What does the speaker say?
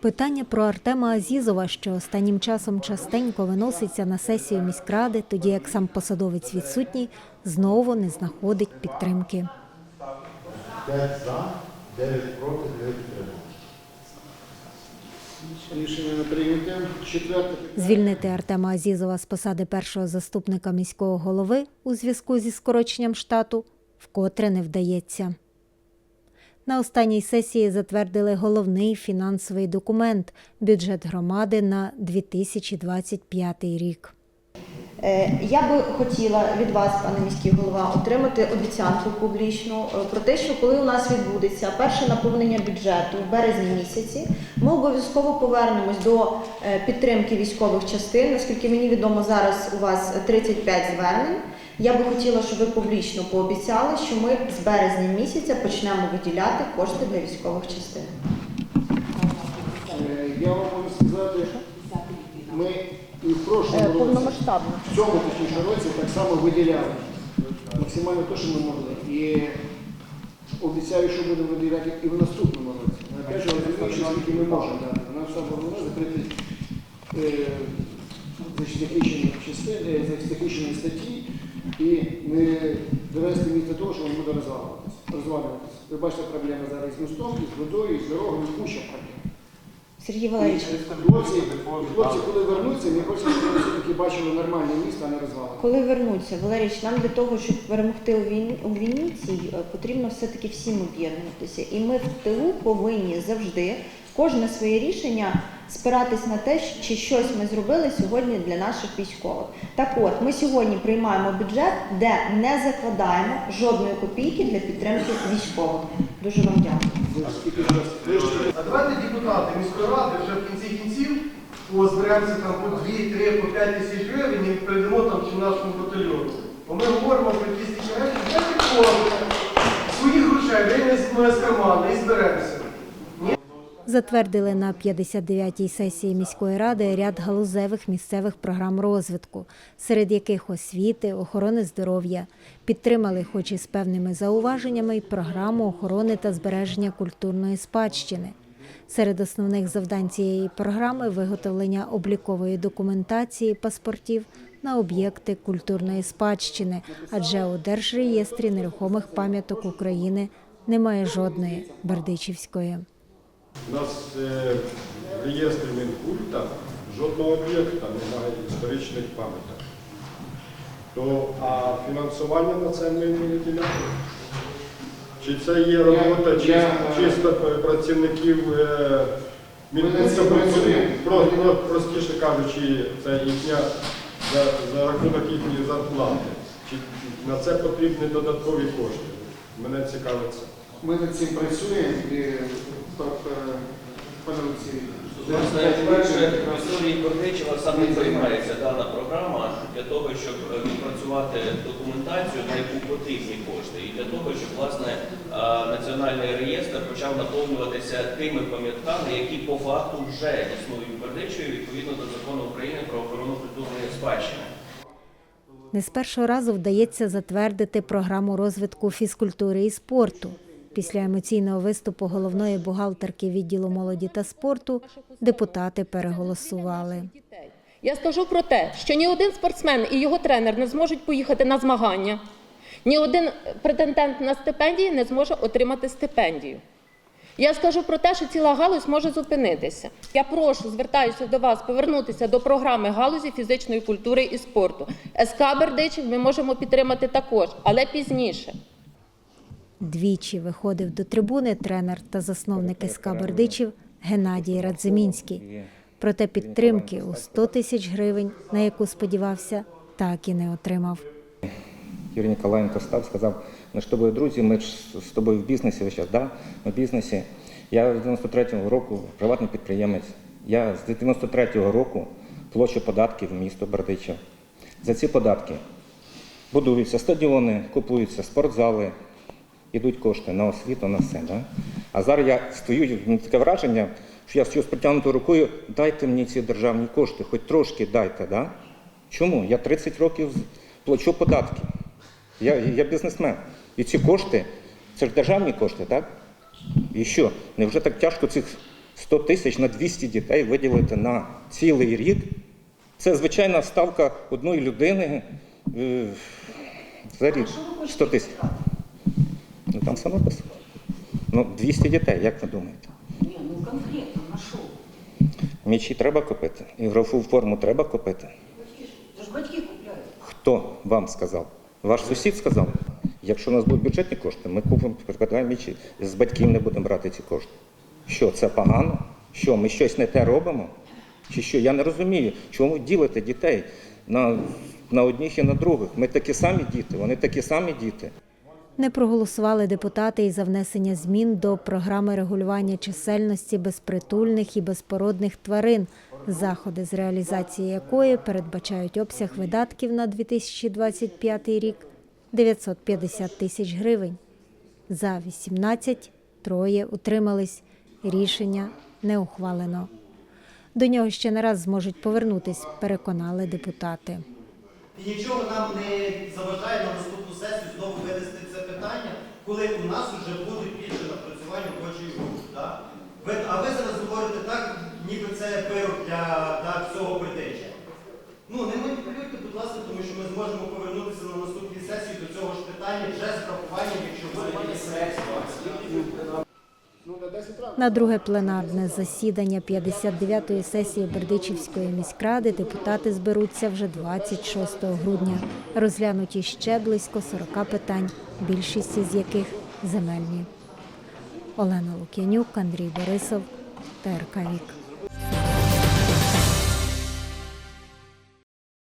Питання про Артема Азізова, що останнім часом частенько виноситься на сесію міськради, тоді як сам посадовець відсутній, знову не знаходить підтримки. 5 за, 9 проти, 9 підтримали. Рішення не прийняте. Четверте Звільнити Артема Азізова з посади першого заступника міського голови у зв'язку зі скороченням штату вкотре не вдається. На останній сесії затвердили головний фінансовий документ бюджет громади на 2025 рік. Е, Я би хотіла від вас, пане міський голова, отримати обіцянку публічну е, про те, що коли у нас відбудеться перше наповнення бюджету в березні місяці, ми обов'язково повернемось до е, підтримки військових частин. Наскільки мені відомо, зараз у вас 35 звернень. Я би хотіла, щоб ви публічно пообіцяли, що ми з березня місяця почнемо виділяти кошти для військових частин. Я вам можу сказати, ми і в прошлому році, в цьому точніше році так само виділяли максимально те, що ми могли. І обіцяю, що будемо виділяти і в наступному році. Опять же, розуміючи, скільки ми можемо дати. Наша головне закрити е, захищені частини, е, захищені статті і не довести місце того, що воно буде розвалюватися. Ви бачите проблеми зараз з мостом, з водою, і з дорогою, і куча проблем. Сергій Валерійович, Хлопці, хлопці, коли вернуться, ми хочемо, щоб вони все-таки бачили нормальне місто, а не розвалене. Коли вернуться, Валерійович, нам для того, щоб перемогти у війні, у війні цій, е, потрібно все-таки всім об'єднуватися. І ми в тилу повинні завжди кожне своє рішення спиратись на те, чи щось ми зробили сьогодні для наших військових. Так от, ми сьогодні приймаємо бюджет, де не закладаємо жодної копійки для підтримки військових. Дуже вам дякую. А давайте депутати міської ради вже в кінці кінців зберемося там по 2, 3, по 5 тисяч гривень і передамо там чи нашому батальйону. Бо ми говоримо про якісь речі, давайте кожен своїх грошей виймемо з карману і зберемося. Затвердили на 59-й сесії міської ради ряд галузевих місцевих програм розвитку, серед яких освіти, охорони здоров'я. Підтримали, хоч і з певними зауваженнями, й програму охорони та збереження культурної спадщини. Серед основних завдань цієї програми виготовлення облікової документації паспортів на об'єкти культурної спадщини, адже у Держреєстрі нерухомих пам'яток України немає жодної Бердичівської. У нас е, в реєстрі Мінкульта жодного об'єкта немає історичних пам'яток. То, а фінансування на це ми не виділяємо? Чи це є робота чисто, чисто працівників е, Мінкульта? Про- про- Простіше кажучи, це їхня за, за рахунок їхньої зарплати. Чи на це потрібні додаткові кошти? Мене цікавить це. Ми над цим працюємо і па- пане Бердичева саме приймається дана програма для того, щоб е, відпрацювати документацію, на яку потрібні кошти, і для того, щоб власне е, національний реєстр почав наповнюватися тими пам'ятками, які по факту вже існують в Бердичеві відповідно до закону України про охорону культурної спадщини. Не з першого разу вдається затвердити програму розвитку фізкультури і спорту. Після емоційного виступу головної бухгалтерки відділу молоді та спорту депутати переголосували. Я скажу про те, що ні один спортсмен і його тренер не зможуть поїхати на змагання, ні один претендент на стипендії не зможе отримати стипендію. Я скажу про те, що ціла галузь може зупинитися. Я прошу, звертаюся до вас повернутися до програми галузі фізичної культури і спорту. СК Бердичів ми можемо підтримати також, але пізніше. Двічі виходив до трибуни тренер та засновник СК Бердичів Геннадій Радзимінський. Проте підтримки у 100 тисяч гривень, на яку сподівався, так і не отримав. Юрій Ніколаєнко став, сказав, ми ж тобою друзі, ми ж з тобою в бізнесі весь час, да? в бізнесі. Я з 93-го року приватний підприємець. Я з 93-го року плачу податки в місто Бердичів. За ці податки будуються стадіони, купуються спортзали, йдуть кошти на освіту, на все. Да? А зараз я стою, таке враження, що я стою з протягнутою рукою, дайте мені ці державні кошти, хоч трошки дайте. Да? Чому? Я 30 років плачу податки. Я, я бізнесмен. І ці кошти, це ж державні кошти, так? І що? Невже так тяжко цих 100 тисяч на 200 дітей виділити на цілий рік. Це звичайна ставка одної людини е, за рік. 100 тисяч. Там все написано. Ну, 200 дітей, як ви думаєте? Ні, ну конкретно на що? М'ячі треба купити, ігрову форму треба купити. Це ж батьки купляють. Хто вам сказав? Ваш сусід сказав? Якщо у нас будуть бюджетні кошти, ми купимо, прикладаємо м'ячі. З батьків не будемо брати ці кошти. Що, це погано? Що, ми щось не те робимо? Чи що? Я не розумію, чому ви ділите дітей на, на одних і на других. Ми такі самі діти, вони такі самі діти. Не проголосували депутати і за внесення змін до програми регулювання чисельності безпритульних і безпородних тварин, заходи з реалізації якої передбачають обсяг видатків на 2025 рік 950 тисяч гривень. За 18, троє утримались. Рішення не ухвалено. До нього ще не раз зможуть повернутись, переконали депутати. І нічого нам не заважає на наступну сесію знову винести коли у нас вже будуть більше напрацювання робочої групи. Ви, а ви зараз говорите так, ніби це пирог для, для всього притеча. Ну, не маніпулюйте, будь ласка, тому що ми зможемо повернутися на наступній сесії до цього ж питання вже з врахуванням, якщо буде якісь ситуації. Ну, на 10 разів. На друге пленарне засідання 59-ї сесії Бердичівської міськради депутати зберуться вже 26 грудня. Розглянуті ще близько 40 питань, більшість із яких земельні. Олена Лук'янюк, Андрій Борисов, ТРК Вік.